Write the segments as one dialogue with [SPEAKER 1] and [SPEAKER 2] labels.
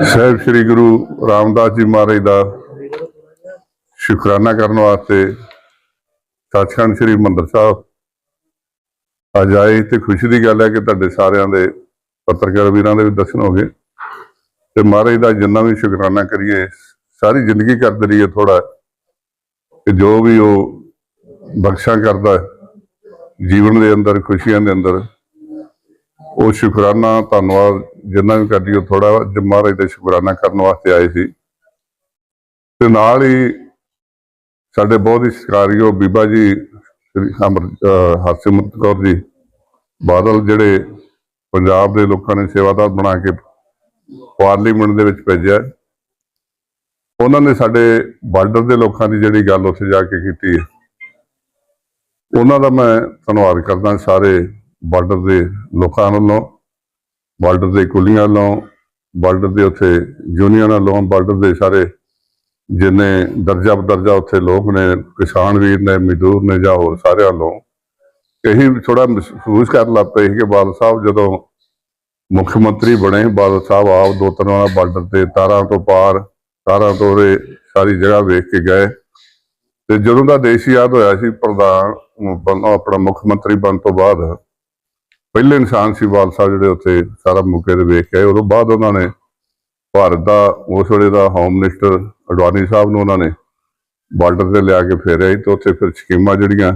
[SPEAKER 1] ਸਾਹਿਬ ਸ੍ਰੀ ਗੁਰੂ ਰਾਮਦਾਸ ਜੀ ਮਹਾਰਾਜ ਦਾ ਸ਼ੁਕਰਾਨਾ ਕਰਨ ਵਾਸਤੇ ਸੱਚਖੰਡ ਸ੍ਰੀ ਮੰਦਰ ਸਾਹਿਬ ਅੱਜ ਆਏ ਤੇ ਖੁਸ਼ੀ ਦੀ ਗੱਲ ਹੈ ਕਿ ਤੁਹਾਡੇ ਸਾਰਿਆਂ ਦੇ ਪੱਤਰਕਾਰ ਵੀਰਾਂ ਦੇ ਵੀ ਦਰਸ਼ਨ ਹੋ ਗਏ ਤੇ ਮਹਾਰਾਜ ਦਾ ਜਿੰਨਾ ਵੀ ਸ਼ੁਕਰਾਨਾ ਕਰੀਏ, ਸਾਰੀ ਜ਼ਿੰਦਗੀ ਕਰਦੇ ਰਹੀਏ ਥੋੜਾ ਕਿ ਜੋ ਵੀ ਉਹ ਬਖਸ਼ਾਂ ਕਰਦਾ ਜੀਵਨ ਦੇ ਅੰਦਰ, ਖੁਸ਼ੀਆਂ ਦੇ ਅੰਦਰ ਉਹ ਸ਼ੁਕਰਾਨਾ ਧੰਨਵਾਦ ਜਿੰਨਾ ਵੀ ਕਰਦੀ, ਉਹ ਥੋੜਾ ਮਹਾਰਾਜ ਦਾ ਸ਼ੁਕਰਾਨਾ ਕਰਨ ਵਾਸਤੇ ਆਏ ਸੀ। ਤੇ ਨਾਲ ਹੀ ਸਾਡੇ ਬਹੁਤ ਹੀ ਸਤਿਕਾਰਯੋਗ ਬੀਬਾ ਜੀ, ਸ੍ਰੀ ਅਮਰ ਹਰਸਿਮਰਤ ਕੌਰ ਜੀ, ਬਾਦਲ ਜਿਹੜੇ ਪੰਜਾਬ ਦੇ ਲੋਕਾਂ ਨੇ ਸੇਵਾਦਾਰ ਬਣਾ ਕੇ ਪਾਰਲੀਮੈਂਟ ਦੇ ਵਿੱਚ ਭੇਜਿਆ। ਉਹਨਾਂ ਨੇ ਸਾਡੇ ਬਾਰਡਰ ਦੇ ਲੋਕਾਂ ਦੀ ਜਿਹੜੀ ਗੱਲ ਉੱਥੇ ਜਾ ਕੇ ਕੀਤੀ ਉਹਨਾਂ ਦਾ ਮੈਂ ਧੰਨਵਾਦ ਕਰਦਾ ਸਾਰੇ ਬਾਰਡਰ ਦੇ ਲੋਕਾਂ ਵੱਲੋਂ ਬਾਰਡਰ ਦੇ ਕੁਲੀਆਂ ਵੱਲੋਂ ਬਾਰਡਰ ਦੇ ਉੱਥੇ ਯੂਨੀਅਨਾਂ ਵੱਲੋਂ ਬਾਰਡਰ ਦੇ ਸਾਰੇ ਜਿੰਨੇ ਦਰਜਾ ਬਦਰਜਾ ਉੱਥੇ ਲੋਕ ਨੇ, ਕਿਸਾਨ ਵੀਰ ਨੇ, ਮਜ਼ਦੂਰ ਨੇ ਜਾਂ ਹੋਰ ਸਾਰਿਆਂ ਵੱਲੋਂ ਇਹੀ ਥੋੜਾ ਮਹਿਸੂਸ ਕਰਨ ਲੱਗ ਪਏ ਸੀ ਕਿ ਬਾਦਲ ਸਾਹਿਬ ਜਦੋਂ ਮੁੱਖ ਮੰਤਰੀ ਬਣੇ, ਬਾਦਲ ਸਾਹਿਬ ਆਪ ਦੋ ਤਿੰਨ ਵਾਰ ਬਾਰਡਰ ਤੇ ਤਾਰਾਂ ਤੋਂ ਪਾਰ, ਤਾਰਾਂ ਤੋਂ ਉਰੇ ਸਾਰੀ ਜਗ੍ਹਾ ਵੇਖ ਕੇ ਗਏ। ਤੇ ਜਦੋਂ ਦਾ ਦੇਸ਼ ਯਾਦ ਹੋਇਆ ਸੀ, ਪ੍ਰਧਾਨ ਆਪਣਾ ਮੁੱਖ ਮੰਤਰੀ ਬਣ ਤੋਂ ਬਾਅਦ ਪਹਿਲੇ ਇਨਸਾਨ ਸੀ ਬਾਦਲ ਸਾਹਿਬ ਜਿਹੜੇ ਉੱਥੇ ਸਾਰਾ ਮੌਕੇ ਤੇ ਵੇਖ ਕੇ ਆਏ। ਉਦੋਂ ਬਾਅਦ ਉਹਨਾਂ ਨੇ ਭਾਰਤ ਦਾ ਉਸ ਵੇਲੇ ਦਾ ਹੋਮ ਮਿਨਿਸਟਰ ਅਡਵਾਨੀ ਸਾਹਿਬ ਨੂੰ ਉਹਨਾਂ ਨੇ ਬਾਰਡਰ ਤੇ ਲਿਆ ਕੇ ਫੇਰਿਆ ਸੀ ਤੇ ਉੱਥੇ ਫਿਰ ਸਕੀਮਾਂ ਜਿਹੜੀਆਂ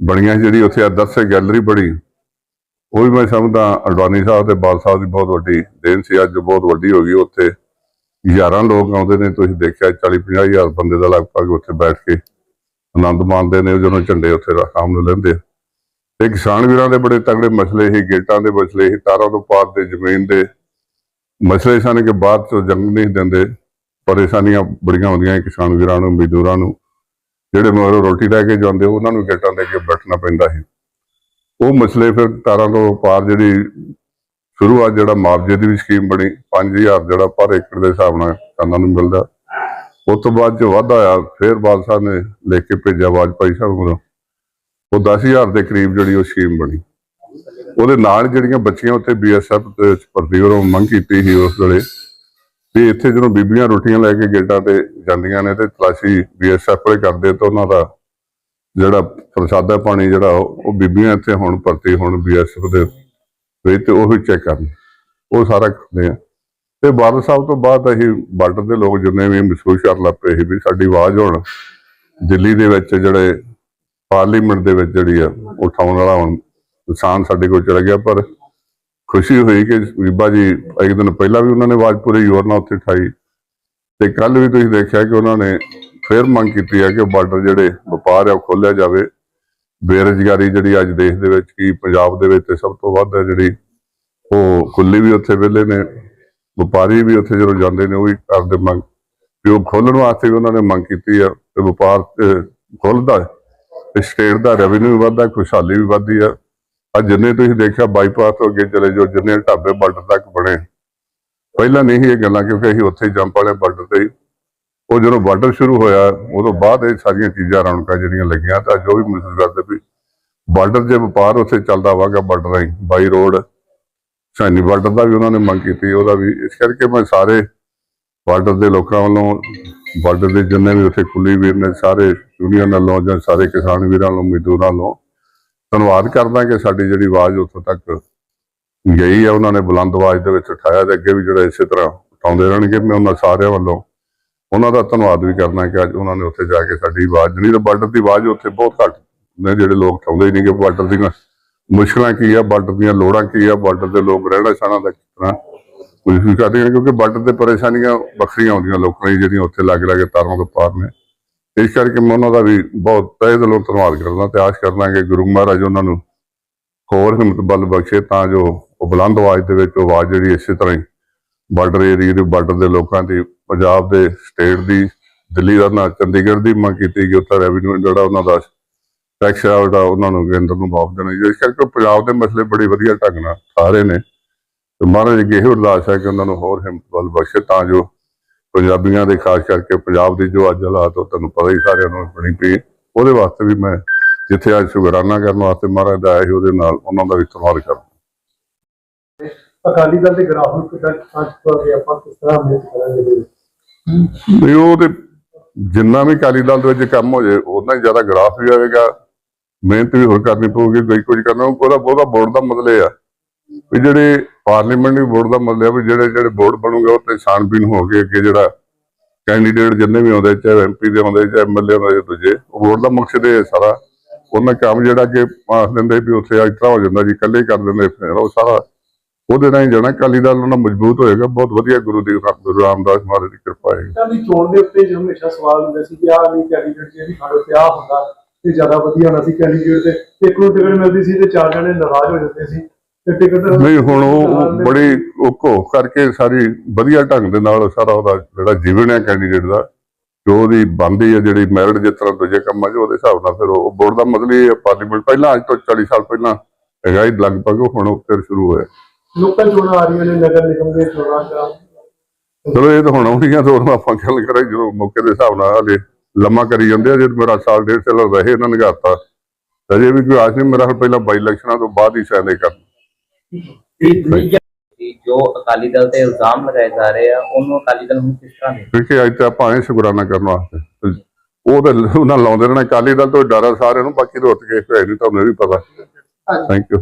[SPEAKER 1] ਬਣੀਆਂ ਸੀ, ਜਿਹੜੀ ਉੱਥੇ ਆਦਰਸ਼ ਗੈਲਰੀ ਬਣੀ ਉਹ ਵੀ ਮੈਂ ਸਮਝਦਾ ਅਡਵਾਨੀ ਸਾਹਿਬ ਤੇ ਬਾਲ ਸਾਹਿਬ ਦੀ ਬਹੁਤ ਵੱਡੀ ਦੇਣ ਸੀ। ਅੱਜ ਬਹੁਤ ਵੱਡੀ ਹੋ ਗਈ ਉੱਥੇ। ਹਜ਼ਾਰਾਂ ਲੋਕ ਆਉਂਦੇ ਨੇ ਤੁਸੀਂ ਦੇਖਿਆ 40 50 ਹਜ਼ਾਰ ਬੰਦੇ ਦਾ ਲਗਭਗ ਉੱਥੇ ਬੈਠ ਕੇ ਆਨੰਦ ਮਾਣਦੇ ਨੇ ਜਦੋਂ ਝੰਡੇ ਉੱਥੇ ਰਾਮ ਨੂੰ ਲੈਂਦੇ ਤੇ ਕਿਸਾਨ ਵੀਰਾਂ ਦੇ ਬੜੇ ਤਗੜੇ ਮਸਲੇ ਸੀ, ਗੇਟਾਂ ਦੇ ਮਸਲੇ ਸੀ, ਤਾਰਾਂ ਤੋਂ ਪਾਰ ਦੇ ਜ਼ਮੀਨ ਦੇ ਮਸਲੇ ਸਨ ਕਿ ਬਾਅਦ ਚ ਜੰਗ ਨਹੀਂ ਦਿੰਦੇ, ਪਰੇਸ਼ਾਨੀਆਂ ਬੜੀਆਂ ਹੁੰਦੀਆਂ ਕਿਸਾਨ ਵੀਰਾਂ ਨੂੰ, ਮਜ਼ਦੂਰਾਂ ਨੂੰ। ਜਿਹੜੇ ਮਗਰੋਂ ਰੋਟੀ ਲੈ ਕੇ ਜਾਂਦੇ, ਉਹਨਾਂ ਨੂੰ ਗੇਟਾਂ ਦੇ ਅੱਗੇ ਬੈਠਣਾ ਪੈਂਦਾ ਸੀ। ਉਹ ਮਸਲੇ ਫਿਰ ਤਾਰਾਂ ਤੋਂ ਪਾਰ ਜਿਹੜੀ ਸ਼ੁਰੂਆਤ ਜਿਹੜਾ ਮੁਆਵਜ਼ੇ ਦੀ ਵੀ ਸਕੀਮ ਬਣੀ 5000 ਜਿਹੜਾ ਪਰ ਏਕੜ ਦੇ ਹਿਸਾਬ ਨਾਲ ਕਿਸਾਨਾਂ ਨੂੰ ਮਿਲਦਾ। ਉਸ ਤੋਂ ਬਾਅਦ ਜੋ ਵਾਧਾ ਆਇਆ ਫਿਰ ਬਾਦਸ਼ਾਹ ਨੇ ਲਿਖ ਕੇ ਭੇਜਿਆ ਵਾਜਪਾਈ ਸਾਹਿਬ ਨੂੰ। ਉਹ 10000 ਦੇ ਕਰੀਬ ਜਿਹੜੀ ਉਹ ਸਕੀਮ ਬਣੀ। ਉਹਦੇ ਨਾਲ ਜਿਹੜੀਆਂ ਬੱਚੀਆਂ ਉੱਥੇ ਬੀਐਸਐਫ ਦੇ ਵਿੱਚ ਭਰਤੀ ਹੋਣ ਮੰਗ ਕੀਤੀ ਸੀ ਉਸ ਵੇਲੇ। ਵੀ ਇੱਥੇ ਜਦੋਂ ਬੀਬੀਆਂ ਰੋਟੀਆਂ ਲੈ ਕੇ ਗੇਟਾਂ ਤੇ ਜਾਂਦੀਆਂ ਨੇ ਤੇ ਤਲਾਸ਼ੀ ਬੀਐਸਐਫ ਵਾਲੇ ਕਰਦੇ ਤਾਂ ਉਹਨਾਂ ਦਾ ਜਿਹੜਾ ਪ੍ਰਸਾਦਾ ਪਾਣੀ ਜਿਹੜਾ ਉਹ ਬੀਬੀਆਂ ਇੱਥੇ ਹੁਣ ਭਰਤੀ ਹੁਣ ਬੀਐਸਐਫ ਦੇ ਵਿੱਚ ਤੇ ਉਹ ਚੈੱਕ ਕਰਨ। ਉਹ ਸਾਰਾ ਕਰਦੇ ਆ। ਤੇ ਬਾਦਲ ਸਾਹਿਬ ਤੋਂ ਬਾਅਦ ਅਸੀਂ ਬਾਰਡਰ ਦੇ ਲੋਕ ਜਿੰਨੇ ਵੀ ਮਹਿਸੂਸ ਕਰਨ ਲੱਗ ਪਏ ਸੀ ਵੀ ਸਾਡੀ ਆਵਾਜ਼ ਹੁਣ ਦਿੱਲੀ ਦੇ ਵਿੱਚ ਜਿਹੜੇ ਪਾਰਲੀਮੈਂਟ ਦੇ ਵਿੱਚ ਜਿਹੜੀ ਆ ਉਠਾਉਣ ਵਾਲਾ ਹੁਣ ਇਨਸਾਨ ਸਾਡੇ ਕੋਲ ਚਲਾ ਗਿਆ, ਪਰ ਖੁਸ਼ੀ ਹੋਈ ਕਿ ਬੀਬਾ ਜੀ, ਇੱਕ ਦਿਨ ਪਹਿਲਾਂ ਵੀ ਉਹਨਾਂ ਨੇ ਆਵਾਜ਼ ਪੂਰੇ ਜ਼ੋਰ ਨਾਲ ਉੱਥੇ ਉਠਾਈ ਤੇ ਕੱਲ ਵੀ ਤੁਸੀਂ ਦੇਖਿਆ ਕਿ ਉਹਨਾਂ ਨੇ ਫਿਰ ਮੰਗ ਕੀਤੀ ਹੈ ਕਿ ਬਾਰਡਰ ਜਿਹੜੇ ਵਪਾਰ ਆ, ਉਹ ਖੋਲਿਆ ਜਾਵੇ। ਬੇਰੁਜ਼ਗਾਰੀ ਜਿਹੜੀ ਅੱਜ ਦੇਸ਼ ਦੇ ਵਿੱਚ ਕੀ ਪੰਜਾਬ ਦੇ ਵਿੱਚ ਤੇ ਸਭ ਤੋਂ ਵੱਧ ਹੈ ਜਿਹੜੀ, ਉਹ ਕੁੱਲੀ ਵੀ ਉੱਥੇ ਵਿਹਲੇ ਨੇ, ਵਪਾਰੀ ਵੀ ਉੱਥੇ ਜਦੋਂ ਜਾਂਦੇ ਨੇ, ਉਹ ਵੀ ਕਰਦੇ ਮੰਗ। ਵੀ ਉਹ ਖੋਲਣ ਵਾਸਤੇ ਵੀ ਉਹਨਾਂ ਨੇ ਮੰਗ ਕੀਤੀ ਹੈ ਤੇ ਵਪਾਰ ਖੋਲਦਾ ਹੈ। ਤੇ ਸਟੇਟ ਦਾ ਰੈਵਨਿਊ ਵੀ ਵੱਧਦਾ, ਖੁਸ਼ਹਾਲੀ ਵੀ ਵੱਧਦੀ ਆ। ਅੱਜ ਜਿੰਨੇ ਤੁਸੀਂ ਦੇਖਿਆ ਬਾਈਪਾਸ ਤੋਂ ਅੱਗੇ ਚਲੇ ਜਾਓ, ਜਿੰਨੇ ਢਾਬੇ ਬਾਰਡਰ ਤੱਕ ਬਣੇ। ਪਹਿਲਾਂ ਨਹੀਂ ਸੀ ਇਹ ਗੱਲਾਂ ਕਿਉਂਕਿ ਅਸੀਂ ਉੱਥੇ ਜੰਪ ਵਾਲੇ ਬਾਰਡਰ ਤੇ ਹੀ। ਉਹ ਜਦੋਂ ਬਾਰਡਰ ਸ਼ੁਰੂ ਹੋਇਆ, ਉਦੋਂ ਬਾਅਦ ਇਹ ਸਾਰੀਆਂ ਚੀਜ਼ਾਂ, ਰੌਣਕਾਂ ਜਿਹੜੀਆਂ ਲੱਗੀਆਂ, ਤਾਂ ਜੋ ਵੀ ਮਹਿਸੂਸ ਕਰਦੇ ਵੀ ਬਾਰਡਰ ਜੇ ਵਪਾਰ ਉੱਥੇ ਚੱਲਦਾ ਵਾਗਾ ਬਾਰਡਰ ਰਾਹੀਂ ਬਾਈ ਰੋਡ ਸਾਈਨੀ ਬਾਰਡਰ ਦਾ ਵੀ ਉਹਨਾਂ ਨੇ ਮੰਗ ਕੀਤੀ, ਉਹਦਾ ਵੀ ਇਸ ਕਰਕੇ ਮੈਂ ਸਾਰੇ ਬਾਰਡਰ ਦੇ ਲੋਕਾਂ ਵੱਲੋਂ ਬਾਰਡਰ ਦੇ ਜਿੰਨੇ ਵੀ ਉੱਥੇ ਕੁੱਲੀ ਵੀਰ ਨੇ, ਸਾਰੇ ਯੂਨੀਅਨ ਵੱਲੋਂ ਜਾਂ ਸਾਰੇ ਕਿਸਾਨ ਵੀਰਾਂ ਵੱਲੋਂ ਮਜ਼ਦੂਰਾਂ ਵੱਲੋਂ ਧੰਨਵਾਦ ਕਰਦਾ ਕਿ ਸਾਡੀ ਜਿਹੜੀ ਆਵਾਜ਼ ਉੱਥੋਂ ਤੱਕ ਗਈ ਹੈ। ਉਹਨਾਂ ਨੇ ਬੁਲੰਦ ਆਵਾਜ਼ ਦੇ ਵਿੱਚ ਉਠਾਇਆ ਤੇ ਅੱਗੇ ਵੀ ਜਿਹੜਾ ਇਸੇ ਤਰ੍ਹਾਂ ਉਠਾਉਂਦੇ ਰਹਿਣਗੇ। ਮੈਂ ਉਹਨਾਂ ਸਾਰਿਆਂ ਵੱਲੋਂ ਉਹਨਾਂ ਦਾ ਧੰਨਵਾਦ ਵੀ ਕਰਨਾ ਕਿ ਅੱਜ ਉਹਨਾਂ ਨੇ ਉੱਥੇ ਜਾ ਕੇ ਸਾਡੀ ਆਵਾਜ਼, ਨਹੀਂ ਤਾਂ ਬਾਰਡਰ ਦੀ ਆਵਾਜ਼ ਉੱਥੇ ਬਹੁਤ ਘੱਟ ਨੇ ਜਿਹੜੇ ਲੋਕ ਚਾਹੁੰਦੇ ਹੀ ਨਹੀਂ ਕਿ ਬਾਰਡਰ ਦੀਆਂ ਮੁਸ਼ਕਲਾਂ ਕੀ ਆ? ਬਾਰਡਰ ਦੀਆਂ ਲੋੜਾਂ ਕੀ ਆ? ਬਾਰਡਰ ਦੇ ਲੋਕ ਰਹਿਣਾ ਸਹਿਣਾ ਦਾ ਕਿਸ ਤਰ੍ਹਾਂ? ਕੋਸ਼ਿਸ਼ ਕਰਦੇ ਨੇ, ਕਿਉਂਕਿ ਬਾਰਡਰ ਤੇ ਪਰੇਸ਼ਾਨੀਆਂ ਵੱਖਰੀਆਂ ਆਉਂਦੀਆਂ ਲੋਕਾਂ ਦੀ ਜਿਹੜੀਆਂ ਉੱਥੇ ਲੱਗ ਲੱਗੇ ਤਾਰਾਂ ਤੋਂ ਪਾਰ ਨੇ। ਇਸ ਕਰਕੇ ਮੈਂ ਉਹਨਾਂ ਦਾ ਵੀ ਬਹੁਤ ਤਹਿ ਦਿਲੋਂ ਧੰਨਵਾਦ ਕਰਦਾ ਤੇ ਆਸ ਕਰਦਾ ਕਿ ਗੁਰੂ ਮਹਾਰਾਜ ਉਹਨਾਂ ਨੂੰ ਹੋਰ ਹਿੰਮਤ ਬਲ ਬਖਸ਼ੇ ਤਾਂ ਜੋ ਉਹ ਬੁਲੰਦ ਆਵਾਜ਼ ਦੇ ਵਿੱਚ ਆਵਾਜ਼ ਜਿਹੜੀ ਇਸੇ ਤਰ੍ਹਾਂ ਹੀ ਬਾਰਡਰ ਏਰੀਆ ਦੇ ਬਾਰਡਰ ਦੇ ਲੋਕਾਂ ਦੀ, ਪੰਜਾਬ ਦੇ ਸਟੇਟ ਦੀ, ਦਿੱਲੀ ਦਾ ਨਾ, ਚੰਡੀਗੜ੍ਹ ਦੀ ਮੰਗ ਕੀਤੀ ਕਿ ਉੱਥੇ ਰੈਵਨਿਊ ਜਿਹੜਾ ਉਹਨਾਂ ਦਾ ਟੈਕਸ ਆ ਉਹਦਾ ਉਹਨਾਂ ਨੂੰ ਕੇਂਦਰ ਨੂੰ ਵਾਪਸ ਦੇਣਾ ਇਸ ਕਰਕੇ ਉਹ ਪੰਜਾਬ ਦੇ ਮਸਲੇ ਬੜੇ ਵਧੀਆ ਢੰਗ ਨਾਲ ਸਾਰੇ ਨੇ। ਤੇ ਮਹਾਰਾਜ ਅੱਗੇ ਇਹ ਅਰਦਾਸ ਹੈ ਕਿ ਉਹਨਾਂ ਨੂੰ ਹੋਰ ਹਿੰਮਤ ਬਲ ਬਖਸ਼ੇ ਤਾਂ ਜੋ ਪੰਜਾਬੀਆਂ ਦੇ ਖਾਸ ਕਰਕੇ ਪੰਜਾਬ ਦੀ ਜੋ ਅੱਜ ਹਾਲਾਤ ਉਹ ਤੁਹਾਨੂੰ ਪਤਾ ਹੀ ਸਾਰਿਆਂ ਨੂੰ ਬਣੀ ਪਈ ਉਹਦੇ ਵਾਸਤੇ ਵੀ ਮੈਂ ਜਿੱਥੇ ਅੱਜ ਸ਼ੁਕਰਾਨਾ ਕਰਨ ਵਾਸਤੇ ਮਹਾਰਾਜ ਦਾ ਆਇਆ ਸੀ ਉਹਦੇ ਨਾਲ ਉਹਨਾਂ ਦਾ ਵੀ ਧੰਨਵਾਦ ਕਰਦਾ
[SPEAKER 2] ਅਕਾਲੀ ਦਲ ਦੇ ਗ੍ਰਾਫ ਨੂੰ ਕਿੱਦਾਂ ਅੱਜ ਆਪਾਂ ਕਿਸ ਤਰ੍ਹਾਂ ਕਰਾਂਗੇ
[SPEAKER 1] ਉਹ ਤੇ ਜਿੰਨਾ ਵੀ ਅਕਾਲੀ ਦਲ ਦੇ ਵਿੱਚ ਕੰਮ ਹੋ ਜਾਏ ਉਹਨਾਂ ਹੀ ਜ਼ਿਆਦਾ ਗ੍ਰਾਫ ਵੀ ਆਵੇਗਾ। ਮਿਹਨਤ ਵੀ ਹੋਰ ਕਰਨੀ ਪਊਗੀ ਕੋਈ ਕੁਝ ਕਰਨਾ ਉਹਦਾ ਉਹਦਾ ਬੋਰਡ ਦਾ ਮਤਲਬ ਇਹ ਆ ਵੀ ਜਿਹੜੇ ਪਾਰਲੀਮੈਂਟ ਬੋਰਡ ਦਾ ਮਤਲਬ ਵੀ ਜਿਹੜੇ ਜਿਹੜੇ ਬੋਰਡ ਬਣੂਗਾ ਉਹ ਤੇ ਛਾਣਬੀਨ ਹੋ ਅੱਗੇ ਜਿਹੜਾ ਕੈਂਡੀਡੇਟ ਜਿੰਨੇ ਵੀ ਆਉਂਦੇ, ਚਾਹੇ ਐਮਪੀ ਦੇ ਆਉਂਦੇ, ਚਾਹੇ ਐਮਐਲਏ ਆਉਂਦੇ ਦੂਜੇ, ਉਹ ਬੋਰਡ ਦਾ ਮਕਸਦ ਇਹ ਸਾਰਾ। ਉਹਨਾਂ ਕੰਮ ਜਿਹੜਾ ਕਿ ਪਾਸ ਦਿੰਦੇ ਵੀ ਉੱਥੇ ਇਸ ਤਰ੍ਹਾਂ ਹੋ ਜਾਂਦਾ ਜੀ, ਇਕੱਲੇ ਕਰ ਦਿੰਦੇ ਫਿਰ ਉਹ ਸਾਰਾ। ਉਹਦੇ ਨਾਲ ਹੀ ਜਾਣਾ, ਅਕਾਲੀ ਦਲ ਉਹਨਾਂ ਮਜ਼ਬੂਤ ਹੋਏਗਾ, ਬਹੁਤ ਵਧੀਆ ਗੁਰੂ ਦੀ ਗੁਰੂ ਰਾਮਦਾਸ ਮਹਾਰਾਜ ਦੀ ਕਿਰਪਾ ਹੈ।
[SPEAKER 2] ਤਾਂ ਵੀ ਚੋਣ ਦੇ ਉੱਤੇ ਜੋ ਹਮੇਸ਼ਾ ਸਵਾਲ ਹੁੰਦਾ ਸੀ ਕਿ ਆਹ ਨਹੀਂ ਕੈਂਡੀਡੇਟ ਜੇ ਵੀ ਸਾਡੇ ਤੇ ਆਹ ਹੁੰਦਾ ਤੇ ਜ਼ਿਆਦਾ ਵਧੀਆ ਹੋਣਾ ਸੀ ਕੈਂਡੀਡੇਟ ਤੇ। ਇੱਕ ਨੂੰ ਟਿਕਟ ਮਿਲਦੀ ਸੀ ਤੇ ਚਾਰ ਜਣੇ ਨਾਰਾਜ਼ ਹੋ ਜਾਂਦੇ ਸੀ। ਤੇ ਟਿਕਟ
[SPEAKER 1] ਨਹੀਂ ਹੁਣ ਉਹ ਬੜੀ ਘੋਖ ਕਰਕੇ ਸਾਰੀ ਵਧੀਆ ਢੰਗ ਦੇ ਨਾਲ ਸਾਰਾ ਉਹਦਾ ਜਿਹੜਾ ਜੀਵਨ ਹੈ ਕੈਂਡੀਡੇਟ ਦਾ ਜੋ ਉਹਦੀ ਬਣਦੀ ਹੈ ਜਿਹੜੀ ਮੈਰਿਟ ਜਿਸ ਤਰ੍ਹਾਂ ਦੂਜੇ ਕੰਮਾਂ 'ਚ ਉਹਦੇ ਹਿਸਾਬ ਨਾਲ ਫਿਰ ਉਹ ਬੋਰਡ ਦਾ ਮਤਲਬ ਇਹ ਪਾਰਲੀਮੈਂਟ ਪਹਿਲਾਂ ਅੱਜ ਤੋਂ 40 ਸਾਲ ਪਹਿਲਾਂ ਹੈਗਾ ਹੀ ਲਗਭਗ ਉਹ ਹੁਣ ਫਿਰ ਸ਼ੁਰੂ ਹੋਇਆ।
[SPEAKER 2] ਲੋਕਲ ਚੋਣਾਂ ਆ ਰਹੀਆਂ ਨੇ ਨਗਰ ਨਿਗਮ ਦੇ ਚੋਣਾਂ ਦਾ।
[SPEAKER 1] ਚਲੋ ਇਹ ਤਾਂ ਹੁਣ ਆਉਣੀਆਂ ਤੋਂ ਆਪਾਂ ਗੱਲ ਕਰਾਂਗੇ ਜਦੋਂ ਮੌਕੇ ਦੇ ਹਿਸਾਬ ਨਾਲ ਹਲੇ ਲੰਮਾ ਕਰੀ ਜਾਂਦੇ ਆ ਜੇ ਮੇਰਾ ਸਾਲ ਡੇਢ ਸਾਲ ਰਹੇ ਇਹਨਾਂ ਨੇ ਘਾਤਾ ਅਜੇ ਵੀ ਕੋਈ ਆਸ ਨਹੀਂ ਮੇਰਾ ਪਹਿਲਾਂ ਬਾਈ ਇਲੈਕਸ਼ਨਾਂ ਤੋਂ ਬਾਅਦ ਹੀ ਸ਼ਾਇਦ ਇਹ
[SPEAKER 3] ਕਿ ਜੋ ਅਕਾਲੀ ਦਲ ਤੇ ਇਲਜ਼ਾਮ ਲਗਾਏ ਜਾ ਰਹੇ ਆ ਉਹਨੂੰ ਅਕਾਲੀ ਦਲ ਹੁਣ ਕਿਸ ਤਰ੍ਹਾਂ ਦੇ
[SPEAKER 1] ਕਿਉਂਕਿ ਅੱਜ ਤੇ ਆਪਾਂ ਐ ਸ਼ੁਕਰਾਨਾ ਕਰਨ ਵਾਸਤੇ। ਉਹ ਤਾਂ ਉਹਨਾਂ ਲਾਉਂਦੇ ਰਹਿਣਾ ਅਕਾਲੀ ਦਲ ਤੋਂ ਡਰ ਆ ਸਾਰਿਆਂ ਨੂੰ ਬਾਕੀ ਤਾਂ ਉੱਠ ਕੇ ਹੈ ਨਹੀਂ ਤੁਹਾਨੂੰ ਇਹ ਵੀ ਪਤਾ। Thank you